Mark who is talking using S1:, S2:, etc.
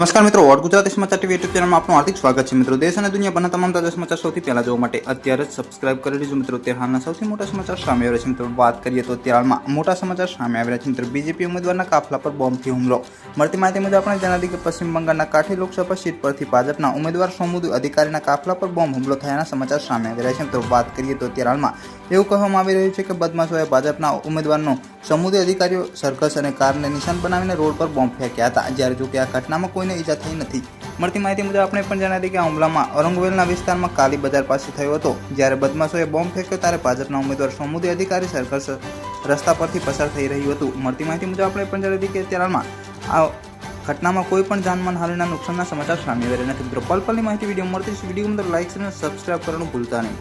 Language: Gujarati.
S1: નમસ્કાર મિત્રો, વોટ ગુજરાતી સમાચાર ટીવી યુટ્યુબ ચેનલમાં આપનું હાર્દિક સ્વાગત છે. મિત્રો, દેશ અને દુનિયાભરના તમામ તાજા સમાચાર સૌથી પહેલા જોવા માટે અત્યારે જ સબસ્ક્રાઇબ કરી લીધું મિત્રો તે હાલના સૌથી મોટા સમાચાર સામે આવ્યા છે. મિત્રો, વાત કરીએ તો અત્યારે હાલમાં મોટા સમાચાર સામે આવ્યા છે. મિત્રો, બીજેપી ઉમેદવારના કાફલા પર બોમ્બથી હુમલો. મળતી માહિતી મુજબ આપણે જણાવી કે પશ્ચિમ બંગાળના કાઠી લોકસભા સીટ પરથી ભાજપના ઉમેદવાર સોમુદુ અધિકારીના કાફલા પર બોમ્બ હુમલો થયાના સમાચાર સામે આવી રહ્યા છે. મિત્રો, વાત કરીએ તો અત્યારે હાલમાં એવું કહેવામાં આવી રહ્યું છે કે બદમાશોએ ભાજપના ઉમેદવારનો સમુદ્ર અધિકારીઓ સર્કસ અને કારને નિશાન બનાવીને રોડ પર બોમ્બ ફેંક્યા હતા. જ્યારે જો કે આ ઘટનામાં કોઈને ઈજા થઈ નથી. મળતી માહિતી મુજબ આપણે પણ જણાવી કે હુમલામાં ઔરંગવેલના વિસ્તારમાં કાલી બજાર પાસે થયો હતો. જ્યારે બદમાશોએ બોમ્બ ફેંક્યો ત્યારે ભાજપના ઉમેદવાર સોમુદી અધિકારી સર્કસ રસ્તા પરથી પસાર થઈ રહ્યું હતું. મળતી માહિતી મુજબ આપણે પણ જણાવી કે અત્યારે આ ઘટનામાં કોઈ પણ જાનમાન હાલના નુકસાનના સમાચાર સામે આવ્યા નથી. મિત્રો પલ માહિતી વીડિયો મળતી વીડિયો અંદર લાઇક અને સબસ્ક્રાઇબ કરવાનું ભૂલતા નહીં.